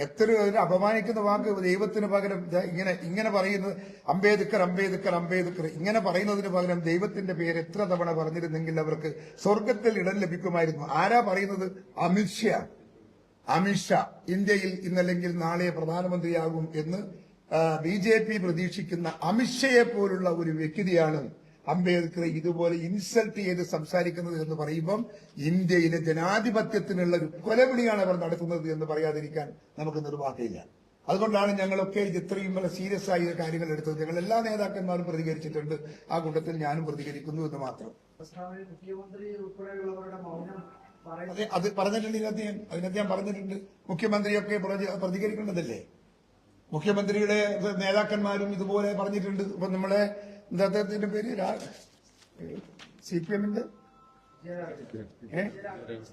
എത്ര ഒരു അപമാനിക്കുന്ന വാക്ക് ദൈവത്തിന് പകരം ഇങ്ങനെ ഇങ്ങനെ പറയുന്നത്. അംബേദ്കർ അംബേദ്കർ അംബേദ്കർ. ഇങ്ങനെ പറയുന്നതിന് പകരം ദൈവത്തിന്റെ പേര് എത്ര തവണ പറഞ്ഞിരുന്നെങ്കിൽ അവർക്ക് സ്വർഗത്തിൽ ഇടം ലഭിക്കുമായിരുന്നു. ആരാ പറയുന്നത്? അമിത്ഷാ. അമിത്ഷാ ഇന്ത്യയിൽ ഇന്നല്ലെങ്കിൽ നാളെ പ്രധാനമന്ത്രിയാകും എന്ന് ബി പ്രതീക്ഷിക്കുന്ന അമിത്ഷയെ പോലുള്ള ഒരു വ്യക്തിയാണ് അംബേദ്കർ ഇതുപോലെ ഇൻസൾട്ട് ചെയ്ത് സംസാരിക്കുന്നത് എന്ന് പറയുമ്പം ഇന്ത്യയിലെ ജനാധിപത്യത്തിനുള്ള ഒരു കൊലവിളിയാണ് അവർ നടത്തുന്നത് എന്ന് പറയാതിരിക്കാൻ നമുക്ക് നിർവാഹമില്ല. അതുകൊണ്ടാണ് ഞങ്ങളൊക്കെ ഇത് ഇത്രയും വളരെ സീരിയസ് ആയ കാര്യങ്ങൾ എടുത്തത്. ഞങ്ങൾ എല്ലാ നേതാക്കന്മാരും പ്രതികരിച്ചിട്ടുണ്ട്. ആ കൂട്ടത്തിൽ ഞാനും പ്രതികരിക്കുന്നു എന്ന് മാത്രം. അതെ അത് പറഞ്ഞിട്ടുണ്ട് ഇതിനകത്ത് ഞാൻ അതിനകത്ത് ഞാൻ പറഞ്ഞിട്ടുണ്ട്. മുഖ്യമന്ത്രിയൊക്കെ പ്രതി- പ്രതികരിക്കേണ്ടതല്ലേ? മുഖ്യമന്ത്രിയുടെ നേതാക്കന്മാരും ഇതുപോലെ പറഞ്ഞിട്ടുണ്ട്. ഇപ്പൊ നമ്മളെ എന്താ അദ്ദേഹത്തിന്റെ പേര്? സി പി എമ്മിന്റെ?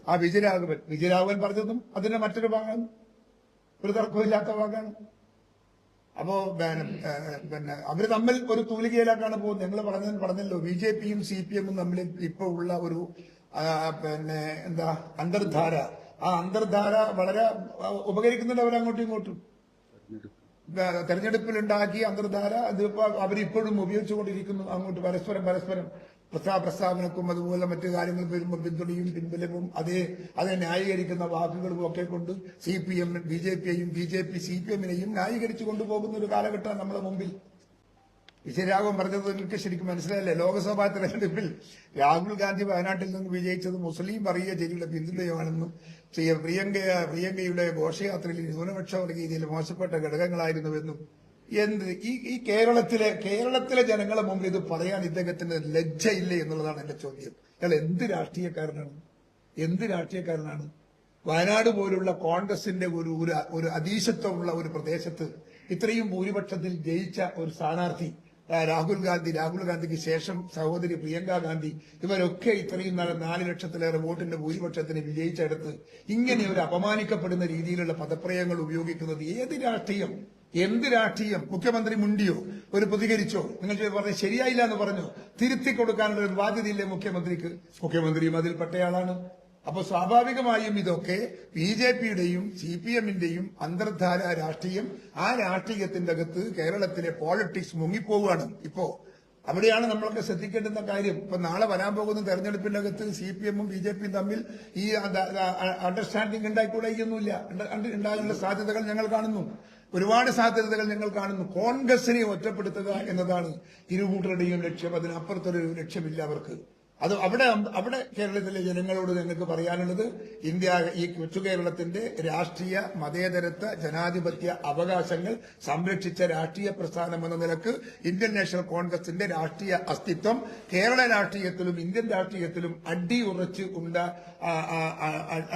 ആ വിജയരാഘവൻ. വിജയരാഘവൻ പറഞ്ഞതും അതിന്റെ മറ്റൊരു ഭാഗമാണ് ഒരു തർക്കമില്ലാത്ത ഭാഗമാണ്. അപ്പോ പിന്നെ അവർ തമ്മിൽ ഒരു തൂലികയിലേക്കാണ് പോകുന്നത്. ഞങ്ങൾ പറഞ്ഞതിന് പറഞ്ഞല്ലോ ബി ജെ പിയും സി പി എമ്മും തമ്മിൽ ഇപ്പൊ ഉള്ള ഒരു പിന്നെ എന്താ അന്തർധാര. ആ അന്തർധാര വളരെ ഉപകരിക്കുന്നുണ്ട് അവരങ്ങോട്ടും ഇങ്ങോട്ടും. തെരഞ്ഞെടുപ്പിലുണ്ടാക്കിയ അന്തർധാര അതിപ്പോ അവരിപ്പോഴും ഉപയോഗിച്ചുകൊണ്ടിരിക്കുന്നു. അങ്ങോട്ട് പരസ്പരം പരസ്പരം പ്രസ്താ പ്രസ്താവനക്കും അതുപോലെ മറ്റു കാര്യങ്ങൾ വരുമ്പോൾ പിന്തുണയും പിൻബലവും അതേ അതെ ന്യായീകരിക്കുന്ന വാക്കുകളും ഒക്കെ കൊണ്ട് C P M B J പിയെയും B J P C P എമ്മിനെയും ന്യായീകരിച്ചു കൊണ്ടുപോകുന്ന ഒരു കാലഘട്ടമാണ് നമ്മുടെ മുമ്പിൽ. വിജയരാഘവൻ പറഞ്ഞത് എനിക്ക് ശരിക്കും മനസ്സിലായില്ലേ? ലോക്സഭാ തെരഞ്ഞെടുപ്പിൽ രാഹുൽ ഗാന്ധി വയനാട്ടിൽ നിന്ന് വിജയിച്ചത് മുസ്ലിം വർഗീയ ജനിയുടെ പിന്തുണയുമാണെന്നും ശ്രീ പ്രിയങ്ക പ്രിയങ്കയുടെ ഘോഷയാത്രയിൽ ന്യൂനപക്ഷ വർഗീയതയിൽ മോശപ്പെട്ട ഘടകങ്ങളായിരുന്നുവെന്നും എന്ത് ഈ ഈ കേരളത്തിലെ കേരളത്തിലെ ജനങ്ങളെ മുമ്പിൽ ഇത് പറയാൻ ഇദ്ദേഹത്തിന് ലജ്ജയില്ലേ എന്നുള്ളതാണ് എന്റെ ചോദ്യം. അയാൾ എന്ത് രാഷ്ട്രീയക്കാരനാണ്? എന്ത് രാഷ്ട്രീയക്കാരനാണ്? വയനാട് പോലുള്ള കോൺഗ്രസിന്റെ ഒരു ഒരു അതീശത്വമുള്ള ഒരു പ്രദേശത്ത് ഇത്രയും ഭൂരിപക്ഷത്തിൽ ജയിച്ച ഒരു സ്ഥാനാർത്ഥി രാഹുൽ ഗാന്ധി രാഹുൽ ഗാന്ധിക്ക് ശേഷം സഹോദരി പ്രിയങ്ക ഗാന്ധി ഇവരൊക്കെ ഇത്രയും നാല് നാല് ലക്ഷത്തിലേറെ വോട്ടിന്റെ ഭൂരിപക്ഷത്തിന് വിജയിച്ചെടുത്ത് ഇങ്ങനെ ഒരു അപമാനിക്കപ്പെടുന്ന രീതിയിലുള്ള പദപ്രയോഗങ്ങൾ ഉപയോഗിക്കുന്നത് ഏത് രാഷ്ട്രീയം? എന്ത് രാഷ്ട്രീയം? മുഖ്യമന്ത്രി മുണ്ടിയോ? ഒരു പ്രതികരിച്ചോ? നിങ്ങൾ പറഞ്ഞ ശരിയായില്ല എന്ന് പറഞ്ഞു? തിരുത്തി കൊടുക്കാനുള്ള ഒരു ബാധ്യതയില്ലേ മുഖ്യമന്ത്രിക്ക്? മുഖ്യമന്ത്രിയും അതിൽപ്പെട്ടയാളാണ്. അപ്പൊ സ്വാഭാവികമായും ഇതൊക്കെ ബി ജെ പിയുടെയും സി പി എമ്മിന്റെയും അന്തർധാര രാഷ്ട്രീയം ആ രാഷ്ട്രീയത്തിന്റെ അകത്ത് കേരളത്തിലെ പോളിറ്റിക്സ് മുങ്ങിപ്പോവുകയാണ്. ഇപ്പോ അവിടെയാണ് നമ്മളൊക്കെ ശ്രദ്ധിക്കേണ്ടുന്ന കാര്യം. ഇപ്പൊ നാളെ വരാൻ പോകുന്ന തെരഞ്ഞെടുപ്പിന്റെ അകത്ത് സി പി എമ്മും ബി ജെ പിയും തമ്മിൽ ഈ അണ്ടർസ്റ്റാൻഡിംഗ് ഉണ്ടായിക്കൂടെയൊന്നുമില്ല ഉണ്ടാകാനുള്ള സാധ്യതകൾ ഞങ്ങൾ കാണുന്നു. ഒരുപാട് സാധ്യതകൾ ഞങ്ങൾ കാണുന്നു. കോൺഗ്രസിനെ ഒറ്റപ്പെടുത്തുക എന്നതാണ് ഇരുകൂട്ടരുടെയും ലക്ഷ്യം. അതിനപ്പുറത്തൊരു ലക്ഷ്യമില്ല അവർക്ക്. അത് അവിടെ അവിടെ കേരളത്തിലെ ജനങ്ങളോട് ഞങ്ങൾക്ക് പറയാനുള്ളത് ഇന്ത്യ ഈ കൊച്ചു കേരളത്തിന്റെ രാഷ്ട്രീയ മതേതരത്വ ജനാധിപത്യ അവകാശങ്ങൾ സംരക്ഷിച്ച രാഷ്ട്രീയ പ്രസ്ഥാനം എന്ന നിലയ്ക്ക് ഇന്ത്യൻ നാഷണൽ കോൺഗ്രസിന്റെ രാഷ്ട്രീയ അസ്തിത്വം കേരള രാഷ്ട്രീയത്തിലും ഇന്ത്യൻ രാഷ്ട്രീയത്തിലും അടിയുറച്ച് ഉണ്ട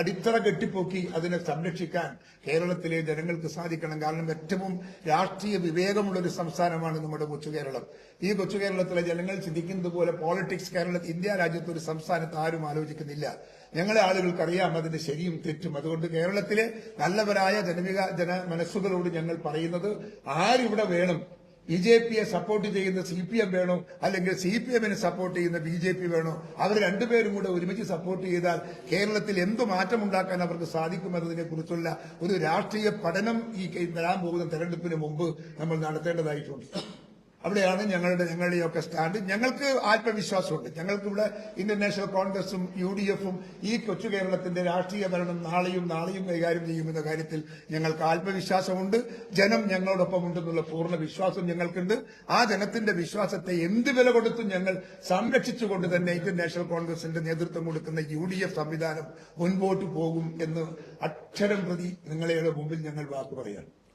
അടിത്തറ കെട്ടിപ്പോക്കി അതിനെ സംരക്ഷിക്കാൻ കേരളത്തിലെ ജനങ്ങൾക്ക് സാധിക്കണം. കാരണം ഏറ്റവും രാഷ്ട്രീയ വിവേകമുള്ള ഒരു സംസ്ഥാനമാണ് നമ്മുടെ കൊച്ചു കേരളം. ഈ കൊച്ചു കേരളത്തിലെ ജനങ്ങൾ ചിന്തിക്കുന്നതുപോലെ പോളിറ്റിക്സ് കേരള ഇന്ത്യ രാജ്യത്ത് ഒരു സംസ്ഥാനത്ത് ആരും ആലോചിക്കുന്നില്ല. ഞങ്ങളെ ആളുകൾക്കറിയാം അതിന്റെ ശരിയും തെറ്റും. അതുകൊണ്ട് കേരളത്തിലെ നല്ലവരായ ജനവിക ജന മനസ്സുകളോട് ഞങ്ങൾ പറയുന്നത് ആരിവിടെ വേണം ബി ജെ പിയെ സപ്പോർട്ട് ചെയ്യുന്ന സി പി എം വേണോ? അല്ലെങ്കിൽ സി പി എമ്മിനെ സപ്പോർട്ട് ചെയ്യുന്ന ബി ജെ പി വേണോ? അവർ രണ്ടുപേരും കൂടെ ഒരുമിച്ച് സപ്പോർട്ട് ചെയ്താൽ കേരളത്തിൽ എന്ത് മാറ്റമുണ്ടാക്കാൻ അവർക്ക് സാധിക്കുമെന്നതിനെ കുറിച്ചുള്ള ഒരു രാഷ്ട്രീയ പഠനം ഈ വരാൻ പോകുന്ന തെരഞ്ഞെടുപ്പിന് മുമ്പ് നമ്മൾ നടത്തേണ്ടതായിട്ടുണ്ട്. അവിടെയാണ് ഞങ്ങളുടെ ഞങ്ങളുടെയൊക്കെ സ്റ്റാൻഡ്. ഞങ്ങൾക്ക് ആത്മവിശ്വാസമുണ്ട്. ഞങ്ങൾക്ക് ഇവിടെ ഇന്ത്യൻ നാഷണൽ കോൺഗ്രസും യു ഡി എഫും ഈ കൊച്ചു കേരളത്തിന്റെ രാഷ്ട്രീയ ഭരണം നാളെയും നാളെയും കൈകാര്യം ചെയ്യുമെന്ന കാര്യത്തിൽ ഞങ്ങൾക്ക് ആത്മവിശ്വാസമുണ്ട്. ജനം ഞങ്ങളോടൊപ്പം ഉണ്ടെന്നുള്ള പൂർണ വിശ്വാസം ഞങ്ങൾക്കുണ്ട്. ആ ജനത്തിന്റെ വിശ്വാസത്തെ എന്ത് വില കൊടുത്തും ഞങ്ങൾ സംരക്ഷിച്ചുകൊണ്ട് തന്നെ ഇന്ത്യൻ നാഷണൽ കോൺഗ്രസിന്റെ നേതൃത്വം കൊടുക്കുന്ന യു ഡി എഫ് സംവിധാനം മുൻപോട്ട് പോകും എന്ന് അക്ഷരം പ്രതി നിങ്ങളുടെ മുമ്പിൽ ഞങ്ങൾ വാക്ക് പറയാം